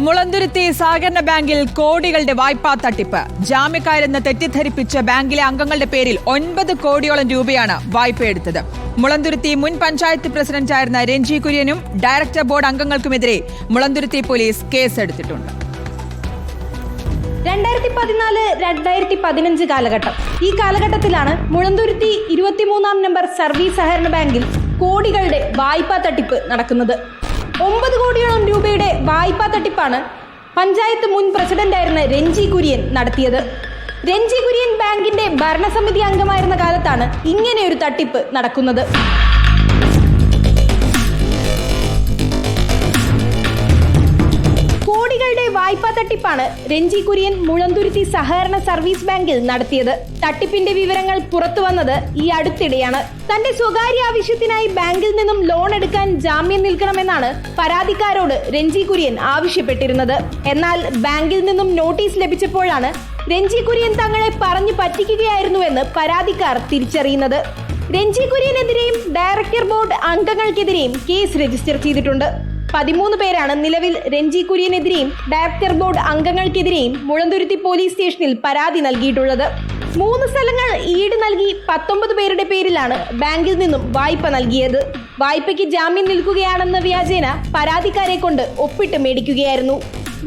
മുളന്തുരുത്തി സഹകരണ ബാങ്കിൽ കോടികളുടെ വായ്പാ തട്ടിപ്പ്. ജാമ്യക്കാരെന്ന് തെറ്റിദ്ധരിപ്പിച്ച ബാങ്കിലെ അംഗങ്ങളുടെ പേരിൽ ഒൻപത് കോടിയോളം രൂപയാണ് വായ്പയെടുത്തത് മുളന്തുരുത്തി മുൻ പഞ്ചായത്ത് പ്രസിഡന്റായിരുന്ന രഞ്ജി കുര്യനും ഡയറക്ടർ ബോർഡ് അംഗങ്ങൾക്കുമെതിരെ മുളന്തുരുത്തി പോലീസ് കേസെടുത്തിട്ടുണ്ട്. രണ്ടായിരത്തി പതിനാല് രണ്ടായിരത്തി പതിനഞ്ച് കാലഘട്ടം. ഈ കാലഘട്ടത്തിലാണ് മുളന്തുരുത്തി ഇരുപത്തിമൂന്നാം നമ്പർ സർവീസ് സഹകരണ ബാങ്കിൽ കോടികളുടെ വായ്പാ തട്ടിപ്പ് നടക്കുന്നത്. ഒമ്പത് കോടിയോളം രൂപയുടെ വായ്പാ തട്ടിപ്പാണ് പഞ്ചായത്ത് മുൻ പ്രസിഡന്റായിരുന്ന രഞ്ജി കുര്യൻ നടത്തിയത്. രഞ്ജി കുര്യൻ ബാങ്കിന്റെ ഭരണസമിതി അംഗമായിരുന്ന കാലത്താണ് ഇങ്ങനെയൊരു തട്ടിപ്പ് നടക്കുന്നത്. തട്ടിപ്പാണ് രഞ്ജി കുര്യൻ മുഴന്തുരുത്തി സഹകരണ സർവീസ് ബാങ്കിൽ നടത്തിയത്. തട്ടിപ്പിന്റെ വിവരങ്ങൾ പുറത്തു വന്നത് ഈ അടുത്തിടെയാണ്. തന്റെ സ്വകാര്യ ആവശ്യത്തിനായി ബാങ്കിൽ നിന്നും ലോൺ എടുക്കാൻ ജാമ്യം നിൽക്കണമെന്നാണ് പരാതിക്കാരോട് രഞ്ജി കുര്യൻ ആവശ്യപ്പെട്ടിരുന്നത്. എന്നാൽ ബാങ്കിൽ നിന്നും നോട്ടീസ് ലഭിച്ചപ്പോഴാണ് രഞ്ജി കുര്യൻ തങ്ങളെ പറഞ്ഞു പറ്റിക്കുകയായിരുന്നുവെന്ന് പരാതിക്കാർ തിരിച്ചറിയുന്നത്. രഞ്ജി കുര്യനെതിരെയും ഡയറക്ടർ ബോർഡ് അംഗങ്ങൾക്കെതിരെയും കേസ് രജിസ്റ്റർ ചെയ്തിട്ടുണ്ട്. പതിമൂന്ന് പേരാണ് നിലവിൽ രഞ്ജി കുര്യനെതിരെയും ഡയറക്ടർ ബോർഡ് അംഗങ്ങൾക്കെതിരെയും മുഴന്തുരുത്തി പോലീസ് സ്റ്റേഷനിൽ പരാതി നൽകിയിട്ടുള്ളത്. മൂന്ന് സ്ഥലങ്ങൾ ഈട് നൽകി പത്തൊമ്പത് പേരുടെ പേരിലാണ് ബാങ്കിൽ നിന്നും വായ്പ നൽകിയത്. വായ്പയ്ക്ക് ജാമ്യം നിൽക്കുകയാണെന്ന വ്യാജേന പരാതിക്കാരെ കൊണ്ട് ഒപ്പിട്ട് മേടിക്കുകയായിരുന്നു.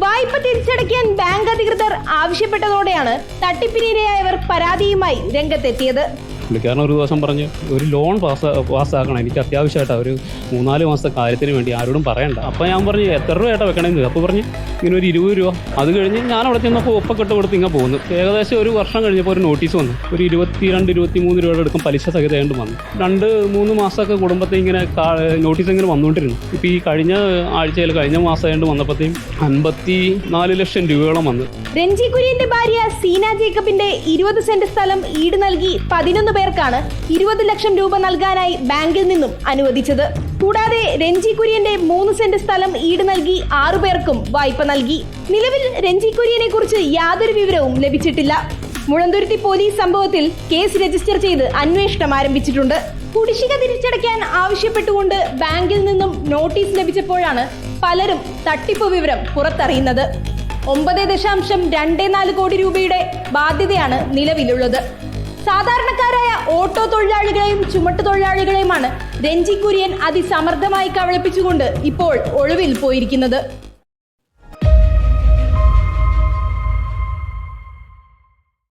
വായ്പ തിരിച്ചടയ്ക്കാൻ ബാങ്ക് അധികൃതർ ആവശ്യപ്പെട്ടതോടെയാണ് തട്ടിപ്പിനിരയായവർ പരാതിയുമായി രംഗത്തെത്തിയത്. പുള്ളിക്കാരൻ ഒരു ദിവസം പറഞ്ഞ് ഒരു ലോൺ പാസ് പാസ്സാക്കണം എനിക്ക് അത്യാവശ്യമായിട്ടാണ് ഒരു മൂന്നാൽ മാസത്തെ കാര്യത്തിന് വേണ്ടി ആരോടും പറയണ്ട. അപ്പോൾ ഞാൻ പറഞ്ഞു എത്ര രൂപ ഏട്ടാ വെക്കണമെന്ന് അപ്പോൾ പറഞ്ഞ് ഇങ്ങനെ ഒരു ഇരുപത് രൂപ. അത് കഴിഞ്ഞ് ഞാൻ അവിടെ ചെന്നപ്പോൾ ഒപ്പൊക്കെ കെട്ട് കൊടുത്ത് ഇങ്ങനെ പോകുന്നു ഏകദേശം ഒരു വർഷം കഴിഞ്ഞപ്പോൾ ഒരു നോട്ടീസ് വന്നു. ഒരു ഇരുപത്തി രണ്ട് ഇരുപത്തി മൂന്ന് രൂപയുടെ അടുക്കും പലിശ സഹിതയായിട്ട് വന്നു. രണ്ട് മൂന്ന് മാസമൊക്കെ കുടുംബത്തെ ഇങ്ങനെ നോട്ടീസ് ഇങ്ങനെ വന്നുകൊണ്ടിരുന്നു. ഇപ്പോൾ ഈ കഴിഞ്ഞ ആഴ്ചയിൽ കഴിഞ്ഞ മാസമായിട്ട് വന്നപ്പോഴത്തേക്കും അൻപത്തി നാല് ലക്ഷം രൂപയോളം വന്നു. രഞ്ജി കുര്യന്റെ ഭാര്യ സീന ജേക്കബിന്റെ ഇരുപത് സെന്റ് സ്ഥലം ഈട് നൽകി പതിനൊന്ന് പേർക്കാണ് ഇരുപത് ലക്ഷം രൂപ നൽകാനായി ബാങ്കിൽ നിന്നും അനുവദിച്ചത്. കൂടാതെ രഞ്ജി കുര്യന്റെ മൂന്ന് സെന്റ് സ്ഥലം ഈട് നൽകി ആറു പേർക്കും വായ്പ നൽകി. നിലവിൽ രഞ്ജി കുര്യനെ കുറിച്ച് യാതൊരു വിവരവും ലഭിച്ചിട്ടില്ല. മുഴന്തുരുത്തി പോലീസ് സംഭവത്തിൽ കേസ് രജിസ്റ്റർ ചെയ്ത് അന്വേഷണം ആരംഭിച്ചിട്ടുണ്ട്. കുടിശ്ശിക തിരിച്ചടയ്ക്കാൻ ആവശ്യപ്പെട്ടുകൊണ്ട് ബാങ്കിൽ നിന്നും നോട്ടീസ് ലഭിച്ചപ്പോഴാണ് പലരും തട്ടിപ്പ് വിവരം പുറത്തറിയുന്നത്. ഒമ്പത് ദശാംശം രണ്ട് നാല് കോടി രൂപയുടെ ബാധ്യതയാണ് നിലവിലുള്ളത്. സാധാരണക്കാരായ ഓട്ടോ തൊഴിലാളികളെയും ചുമട്ട് തൊഴിലാളികളെയുമാണ് രഞ്ജി കുര്യൻ അതിസമർത്ഥമായി കവളിപ്പിച്ചുകൊണ്ട് ഇപ്പോൾ ഒളിവിൽ പോയിരിക്കുന്നത്.